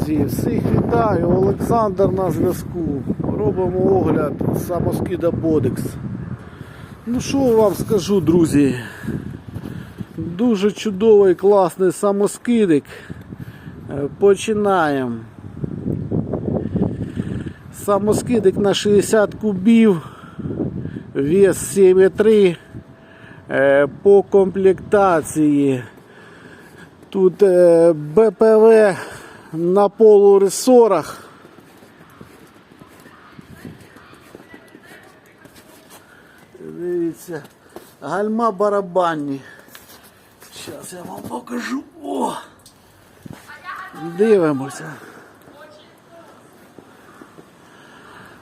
Друзі, всіх вітаю, Олександр на зв'язку. Робимо огляд самоскида Бодекс. Ну що вам скажу, друзі? Дуже чудовий, класний самоскидик. Е, Починаємо. Самоскидик на 60 кубів, вес 7,3 Е, по комплектації. Тут е, БПВ на полуресорах. Дивіться, гальма барабанні. Зараз я вам покажу. О! Дивимося.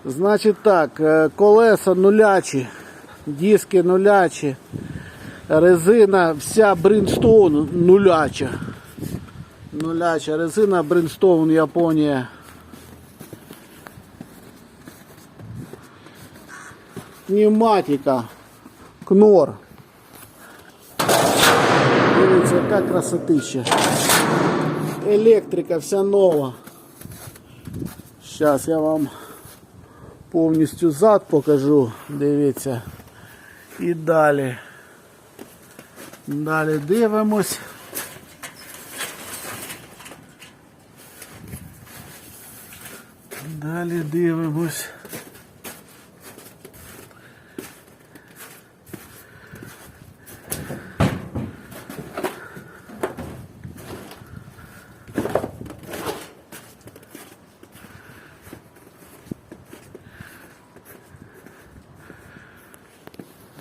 Значить так, е, колеса нулячі, диски нулячі, резина вся Bridgestone нуляча. Нуляча резина Bridgestone Японія. Пневматика. Кнор. Дивіться, яка красотища. Електрика вся нова. Зараз я вам повністю зад покажу. Дивіться. І далі. Далі дивимось. Далі дивимось.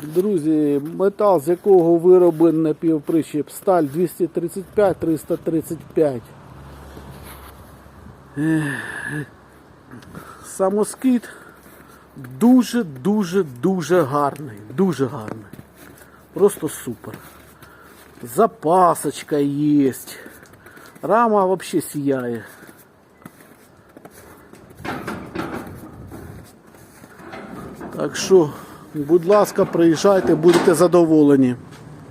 Друзі, метал, з якого вироблений напівприщеп, сталь 235-335. Самоскид дуже-дуже дуже гарний. Дуже гарний. Просто супер. Запасочка є. Рама вообще сіяє. Так що, будь ласка, приїжджайте, будете задоволені.